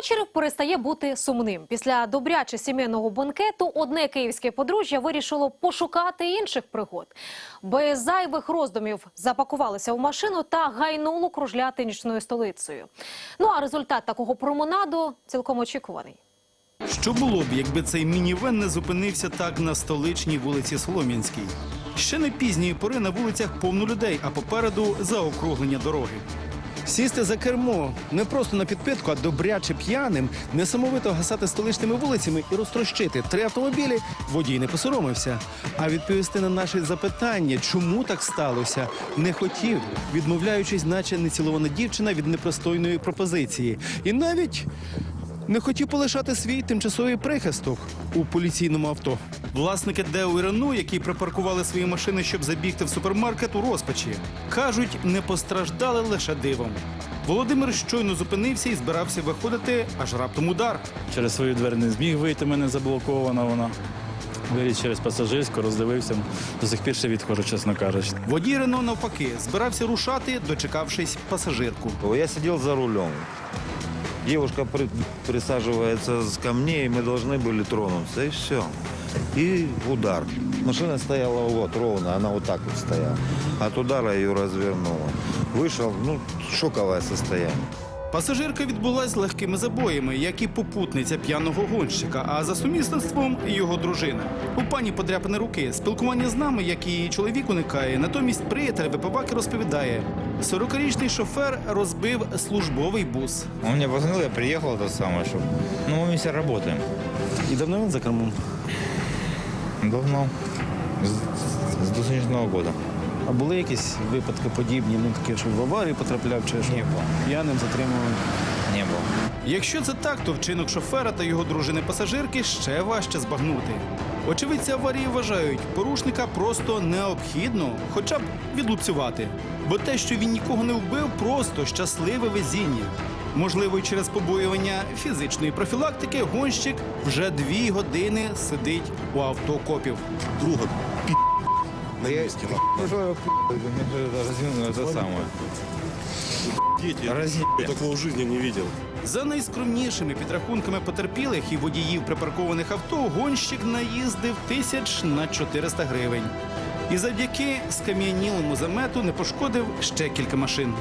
Вечір перестає бути сумним. Після добряче сімейного банкету одне київське подружжя вирішило пошукати інших пригод. Без зайвих роздумів запакувалися у машину та гайнуло кружляти нічною столицею. Ну а результат такого променаду цілком очікуваний. Що було б, якби цей мінівен не зупинився так на столичній вулиці Солом'янській? Ще не пізньої пори на вулицях повно людей, а попереду заокруглення дороги. Сісти за кермо не просто на підпитку, а добряче п'яним, несамовито гасати столичними вулицями і розтрощити три автомобілі. Водій не посоромився. А відповісти на наші запитання, чому так сталося, не хотів, відмовляючись, наче нецілована дівчина від непростойної пропозиції. І навіть не хотів полишати свій тимчасовий прихисток у поліційному авто. Власники Део і Рену, які припаркували свої машини, щоб забігти в супермаркет у розпачі, кажуть, не постраждали лише дивом. Володимир щойно зупинився і збирався виходити, аж раптом удар. Через свою двері не зміг вийти, мене заблокована вона. Виліз через пасажирську, роздивився. До сих пір ще відходжу, чесно кажучи. Водій Рено навпаки збирався рушати, дочекавшись пасажирку. Я сидел за рулем. Девушка при- присаживается с- ко мне, и мы должны были тронуться, и все. И удар. Машина стояла вот ровно, она вот так вот стояла. От удара ее развернуло. Вышел, ну, шоковое состояние. Пасажирка відбулась з легкими забоями, як і попутниця п'яного гонщика, а за сумісництвом його дружина. У пані подряпані руки. Спілкування з нами, як і чоловік уникає. Натомість приятель випиваки розповідає: 40-річний шофер розбив службовий бус. Он мне позвонил, я приехал, это самое, что... Ну, мы вместе работаем. І давно він за кермом? Давно. С, с 2000 года. А були якісь випадки подібні, ну такі, що в аварію потрапляв чи що? Было. П'яним затримували. Не было. Якщо це так, то вчинок шофера та його дружини-пасажирки ще важче збагнути. Очевидці аварії вважають, порушника просто необхідно хоча б відлупцювати. Бо те, що він нікого не вбив, просто щасливе везіння. Можливо, і через побоювання фізичної профілактики гонщик вже дві години сидить у авто копів. друга Ну, что я п***ю, мне это разъем- это самое. дети. Разъеб. Я такого в жизни не видел. За найскромнішими підрахунками потерпілих і водіїв припаркованих авто, гонщик наїздив тисяч на 400 гривень. І завдяки скам'янілому замету не пошкодив ще кілька машин.